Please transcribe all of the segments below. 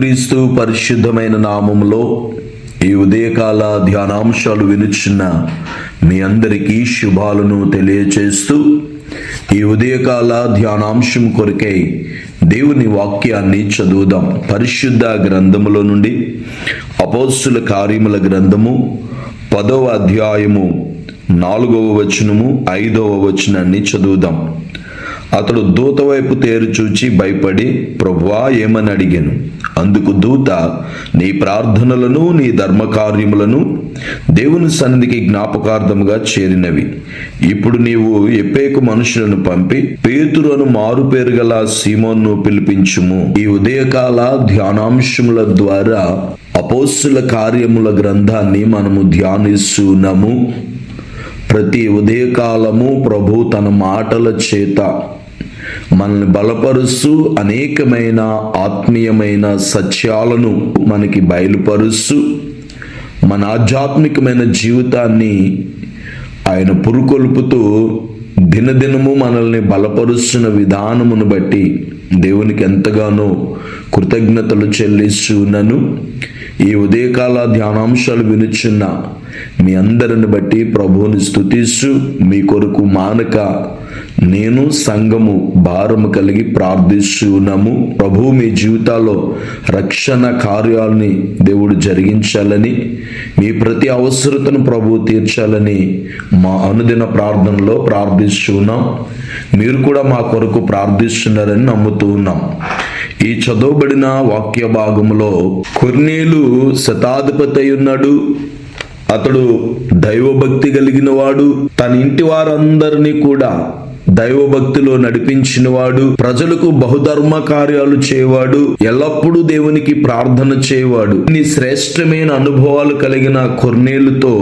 క్రీస్తు పరిశుద్ధమైన నామములో ఈ ఉదయకాల ధ్యానాంశాలు వినుచున్న మీ అందరికీ శుభాలను తెలియచేస్తూ ఈ ఉదయకాల ధ్యానాంశం కొరకై దేవుని వాక్యాన్ని చదువుదాం. పరిశుద్ధ గ్రంథములో నుండి అపోస్సుల కార్యముల గ్రంథము పదవ అధ్యాయము నాలుగవ వచనము ఐదవ వచనాన్ని చదువుదాం. అతడు దూత వైపు తేరు చూచి భయపడి ప్రభువా ఏమని అడిగాను? అందుకు దూత నీ ప్రార్థనలను నీ ధర్మకార్యములను దేవుని సన్నిధికి జ్ఞాపకార్థముగా చేరినవి. ఇప్పుడు నీవు ఎప్పేకు మనుషులను పంపి పేతురను మారుపేరు గల సీమోన్ను పిలిపించుము. ఈ ఉదయకాల ధ్యానాంశముల ద్వారా అపోస్సుల కార్యముల గ్రంథాన్ని మనము ధ్యానిస్తున్నాము. ప్రతి ఉదయకాలము ప్రభు తన మాటల చేత మనల్ని బలపరుస్తూ అనేకమైన ఆత్మీయమైన సత్యాలను మనకి బయలుపరుస్తూ మన ఆధ్యాత్మికమైన జీవితాన్ని ఆయన పురుకొల్పుతూ దినదినము మనల్ని బలపరుస్తున్న విధానమును బట్టి దేవునికి ఎంతగానో కృతజ్ఞతలు చెల్లిస్తున్నాను ఈ ఉదయకాల ధ్యానాంశాలు వినుచున్న మీ అందరిని బట్టి ప్రభువుని స్తుతిస్తూ మీ కొరకు మానక నేను సంఘము భారము కలిగి ప్రార్థిస్తున్నాము. ప్రభు మీ జీవితాల్లో రక్షణ కార్యాలని దేవుడు జరిగించాలని మీ ప్రతి అవసరతను ప్రభు తీర్చాలని మా అనుదిన ప్రార్థనలో ప్రార్థిస్తున్నాం. మీరు కూడా మా కొరకు ప్రార్థిస్తున్నారని నమ్ముతూ ఉన్నాం. ఈ చదవబడిన వాక్య భాగంలో కొర్నేలు శతాధిపతి ఉన్నాడు అతడు దైవభక్తి కలిగిన వాడు తన ఇంటి వారందరినీ కూడా దైవభక్తిలో నడిపించిన వాడు ప్రజలకు బహుధర్మ కార్యాలు చేయవాడు ఎల్లప్పుడూ దేవునికి ప్రార్థన చేయవాడు ఇన్ని శ్రేష్టమైన అనుభవాలు కలిగిన కొర్నేలుతో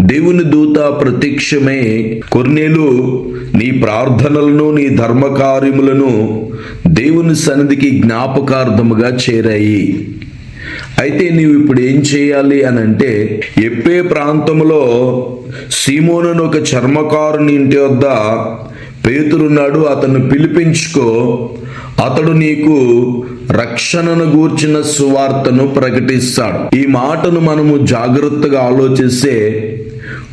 దేవుని దూత ప్రత్యక్షమే కొర్నేలు నీ ప్రార్థనలను నీ ధర్మకార్యములను దేవుని సన్నిధికి జ్ఞాపకార్థముగా చేరాయి. అయితే నీవు ఇప్పుడు ఏం చేయాలి అని అంటే ఎప్పే ప్రాంతంలో సీమోనును ఒక చర్మకారుని ఇంటి వద్ద పేతురున్నాడు అతను పిలిపించుకో. అతడు నీకు రక్షణను గూర్చిన సువార్తను ప్రకటిస్తాడు. ఈ మాటను మనము జాగ్రత్తగా ఆలోచిస్తే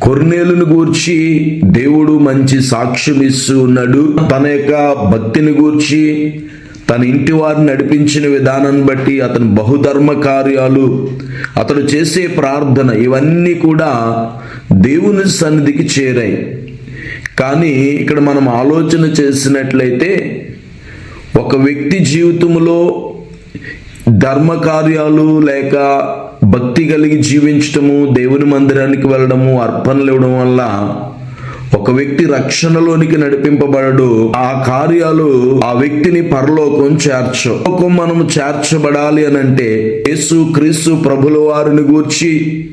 కొర్నేలును గూర్చి దేవుడు మంచి సాక్ష్యం ఇస్తూ ఉన్నాడు. తన యొక్క భక్తిని గూర్చి తన ఇంటి వారిని నడిపించిన విధానాన్ని బట్టి అతని బహుధర్మ కార్యాలు అతడు చేసే ప్రార్థన ఇవన్నీ కూడా దేవుని సన్నిధికి చేరాయి. కానీ ఇక్కడ మనం ఆలోచన చేసినట్లయితే ఒక వ్యక్తి జీవితంలో ధర్మ కార్యాలు లేక భక్తి కలిగి జీవించటము దేవుని మందిరానికి వెళ్ళడము అర్పణలు ఇవ్వడం వల్ల ఒక వ్యక్తి రక్షణలోనికి నడిపింపబడడు. ఆ కార్యాలు ఆ వ్యక్తిని పరలోకం చేర్చు మనం చేర్చబడాలి అని అంటే యేసు క్రీస్తు ప్రభుల వారిని గూర్చి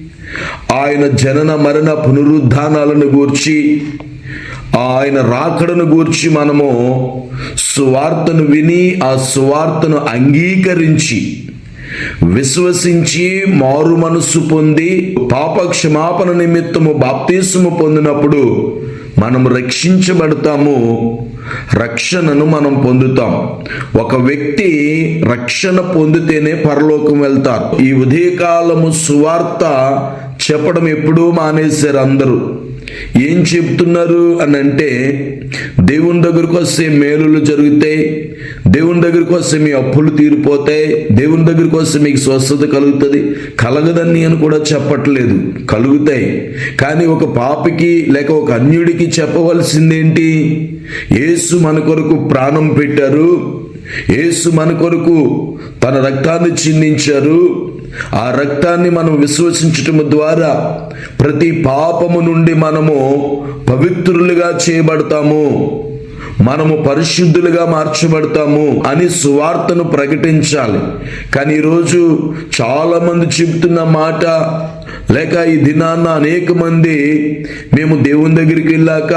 ఆయన జనన మరణ పునరుద్ధానాలను గూర్చి ఆయన రాకడను గూర్చి మనము సువార్తను విని ఆ సువార్తను అంగీకరించి విశ్వసించి మారు మనస్సు పొంది పాప క్షమాపణ నిమిత్తము బాప్తీసము పొందినప్పుడు మనం రక్షించబడతాము. రక్షణను మనం పొందుతాం. ఒక వ్యక్తి రక్షణ పొందితేనే పరలోకం వెళ్తారు. ఈ ఉదయకాలము సువార్త చెప్పడం ఎప్పుడూ మానేశారు అందరూ. ఏం చెప్తున్నారు అని అంటే దేవుని దగ్గరకు వస్తే మేలులు జరుగుతాయి దేవుని దగ్గరికి వస్తే మీ అప్పులు తీరిపోతాయి దేవుని దగ్గరికి వస్తే మీకు స్వస్థత కలుగుతుంది. కలగదని అని కూడా చెప్పట్లేదు కలుగుతాయి. కానీ ఒక పాపికి లేక ఒక అన్యుడికి చెప్పవలసిందేంటి? యేసు మన కొరకు ప్రాణం పెట్టారు యేసు మన కొరకు తన రక్తాన్ని చిందించారు ఆ రక్తాన్ని మనం విశ్వసించటం ద్వారా ప్రతి పాపము నుండి మనము పవిత్రులుగా చేయబడతాము. మనము పరిశుద్ధులుగా మార్చబడతాము అని సువార్తను ప్రకటించాలి. కానీ ఈరోజు చాలామంది చెబుతున్న మాట లేక ఈ దినాన్న అనేక మంది మేము దేవుని దగ్గరికి వెళ్ళాక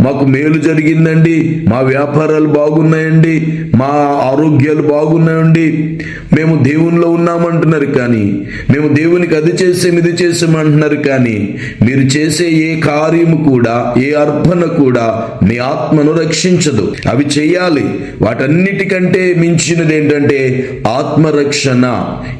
మాకు మేలు జరిగిందండి మా వ్యాపారాలు బాగున్నాయండి మా ఆరోగ్యాలు బాగున్నాయండి. మేము దేవునిలో ఉన్నామంటున్నారు కానీ మేము దేవునికి అది చేసాం ఇది చేసామంటున్నారు కానీ మీరు చేసే ఏ కార్యము కూడా ఏ అర్పణ కూడా మీ ఆత్మను రక్షించదు. అవి చేయాలి. వాటన్నిటికంటే మించినది ఏంటంటే ఆత్మరక్షణ.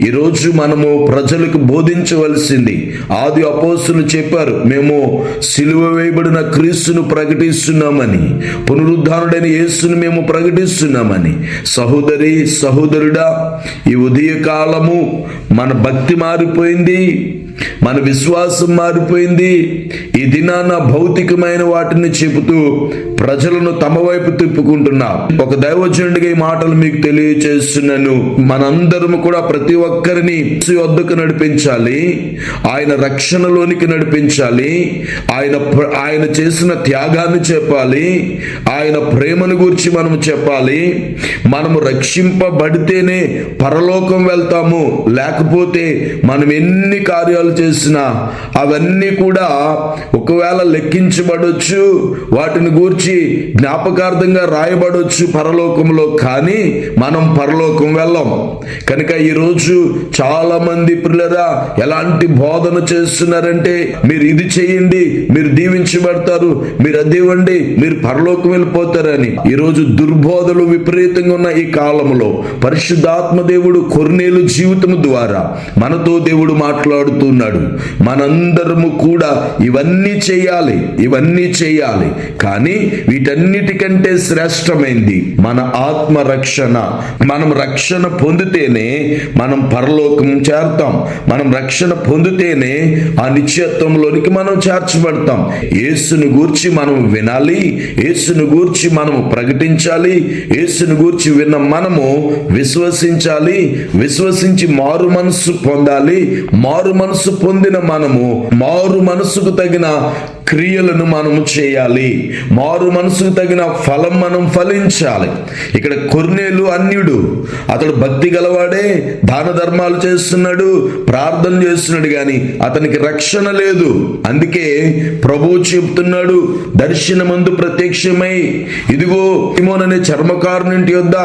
ఈరోజు మనము ప్రజలకు బోధించవలసింది ఆది అపోస్తులు చెప్పారు మేము సిలువ వేయబడిన క్రీస్తును ప్రకటిస్తున్నామని పునరుద్ధానుడైన యేసును మేము ప్రకటిస్తున్నామని. సహోదరి సహోదరుడా ఈ ఉదయకాలము మన భక్తి మారిపోయింది మన విశ్వాసం మారిపోయింది. ఈ దినాన భౌతికమైన వాటిని చెబుతూ ప్రజలను తమ వైపు తిప్పుకుంటున్నా. ఒక దైవజనుడిగా ఈ మాటలు మీకు తెలియచేస్తున్నాను. మనందరము కూడా ప్రతి ఒక్కరిని వద్దకు నడిపించాలి. ఆయన రక్షణలోనికి నడిపించాలి. ఆయన ప్ర- ఆయన చేసిన త్యాగాన్ని చెప్పాలి. ఆయన ప్రేమను గురించి మనం చెప్పాలి. మనము రక్షింపబడితేనే పరలోకం వెళ్తాము. లేకపోతే మనం ఎన్ని కార్యాలు చేసినా అవన్నీ కూడా ఒకవేళ లెక్కించబడొచ్చు. వాటిని గూర్చి జ్ఞాపకార్థంగా రాయబడవచ్చు పరలోకంలో కానీ మనం పరలోకం వెళ్ళాం. కనుక ఈరోజు చాలా మంది పిల్లరా ఎలాంటి బోధన చేస్తున్నారంటే మీరు ఇది చేయండి మీరు దీవించబడతారు మీరు అది ఇవ్వండి మీరు పరలోకం వెళ్ళిపోతారని. ఈరోజు దుర్బోధలు విపరీతంగా ఉన్న ఈ కాలంలో పరిశుద్ధాత్మ దేవుడు కొర్నేలు జీవితం ద్వారా మనతో దేవుడు మాట్లాడుతున్నాడు. మనందరము కూడా ఇవన్నీ చేయాలి ఇవన్నీ చేయాలి. కానీ వీటన్నిటికంటే శ్రేష్టమైంది మన ఆత్మ రక్షణ మనం రక్షణ పొందితేనే మనం పరలోకం చేరుతాం. మనం రక్షణ పొందితేనే ఆ నిత్యత్వంలోనికి మనం చేర్చబడతాం. యేసును గూర్చి మనం వినాలి. యేసును గూర్చి మనము ప్రకటించాలి. యేసును గూర్చి విన్న మనము విశ్వసించాలి. విశ్వసించి మారు మనస్సు పొందాలి. మారు మనస్సు పొందిన మనము మారు మనస్సుకు తగిన క్రియలను మనము చేయాలి. మారు మనసుకు తగిన ఫలం మనం ఫలించాలి. ఇక్కడ కొర్నేలు అన్యుడు. అతడు భక్తి గలవాడే దాన ధర్మాలు చేస్తున్నాడు ప్రార్థన చేస్తున్నాడు కానీ అతనికి రక్షణ లేదు. అందుకే ప్రభువు చెప్తున్నాడు దర్శనమందు ప్రత్యక్షమై. ఇదిగో తిమోన్ అనే చర్మకారునింటి యొద్ద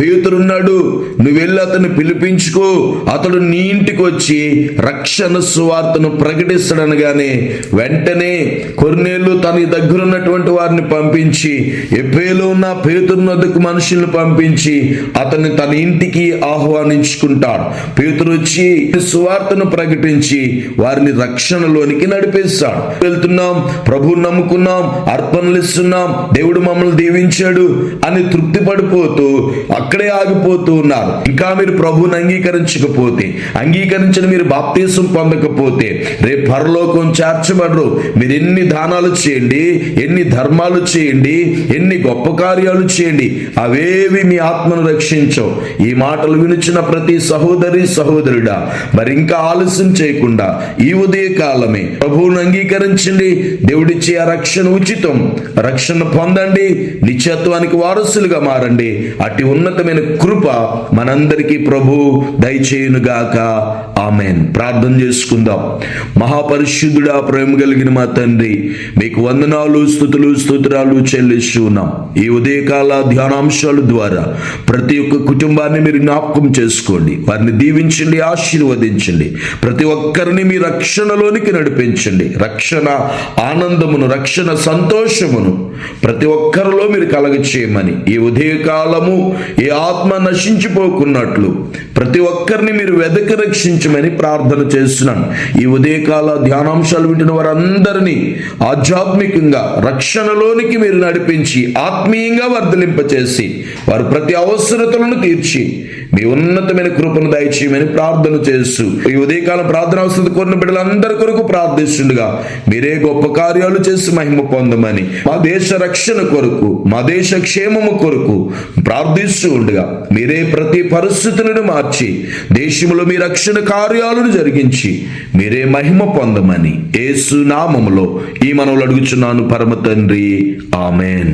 పేతురున్నాడు. నువ్వు వెళ్ళి అతన్ని పిలిపించుకో. అతడు నీ ఇంటికి వచ్చి రక్షణ సువార్తను ప్రకటిస్తాడనగానే వెంటనే కొర్నేలు తన దగ్గర ఉన్నటువంటి వారిని పంపించి ఎప్పేలో ఉన్న పేతురు వద్దకు మనుషులను పంపించి అతన్ని తన ఇంటికి ఆహ్వానించుకుంటాడు. పేతురు వచ్చి సువార్తను ప్రకటించి వారిని రక్షణలోనికి నడిపిస్తాడు. వెళ్తున్నాం ప్రభు నమ్ముకున్నాం అర్పణలు ఇస్తున్నాం దేవుడు మమ్మల్ని దీవించాడు అని తృప్తి పడిపోతూ అక్కడే ఆగిపోతూ ఉన్నారు. ఇంకా మీరు ప్రభువుని అంగీకరించకపోతే అంగీకరించిన మీరు బాప్తీసం పొందకపోతే రేపు పరలోకం చేర్చబడరు. మీరు ఎన్ని దానాలు చేయండి ఎన్ని ధర్మాలు చేయండి ఎన్ని గొప్ప కార్యాలు చేయండి అవేవి మీ ఆత్మను రక్షించవు. ఈ మాటలు వినిచిన ప్రతి సహోదరి సహోదరుడా మరి ఇంకా ఆలస్యం చేయకుండా ఈ ఉదయ కాలమే ప్రభువును అంగీకరించండి. దేవుడిచ్చే ఆ రక్షణ ఉచితం. రక్షణ పొందండి. నిత్యత్వానికి వారసులుగా మారండి. అటు ఉన్నతమైన కృప మనందరికీ ప్రభు దయచేయునుగాక. ఆమెన్. ప్రార్థన చేసుకుందాం. మహాపరిశుద్ధుడా ప్రేమ కలిగిన మా తండ్రి మీకు వందనాలు స్థుతులు స్తోత్రాలు చెల్లిస్తూ ఉన్నాం. ఈ ఉదయకాల ధ్యానాంశాల ద్వారా ప్రతి ఒక్క కుటుంబాన్ని మీరు జ్ఞాపకం చేసుకోండి. వారిని దీవించండి ఆశీర్వదించండి. ప్రతి ఒక్కరిని మీ రక్షణలోనికి నడిపించండి. రక్షణ ఆనందమును రక్షణ సంతోషమును ప్రతి ఒక్కరిలో మీరు కలగ చేయమని ఈ ఉదయకాలము ఏ ఆత్మ నశించిపోకున్నట్లు ప్రతి ఒక్కరిని మీరు వెదక రక్షించమని ప్రార్థన చేస్తున్నాను. ఈ ఉదయకాల ధ్యానాంశాలు వింటున్న వారందరినీ ఆధ్యాత్మికంగా రక్షణలోనికి మీరు నడిపించి ఆత్మీయంగా వర్ధలింపచేసి వారు ప్రతి అవసరతలను తీర్చి మీ ఉన్నతమైన కృపను దయచేయమని ప్రార్థన చేస్తూ ఈ ఉదయకాలం ప్రార్థన అవసరం కోరిన బిడ్డలందరి కొరకు ప్రార్థిస్తుండగా మీరే గొప్ప కార్యాలు చేసి మహిమ పొందమని మా దేశ రక్షణ కొరకు మా దేశ క్షేమము కొరకు ప్రార్థిస్తూ ఉండగా మీరే ప్రతి పరిస్థితులను మార్చి దేశంలో మీ రక్షణ కార్యాలను జరిగించి మీరే మహిమ పొందమని ఏసు నామములో ఈ మనవులు అడుగుచున్నాను పరమ తండ్రి. ఆమెన్.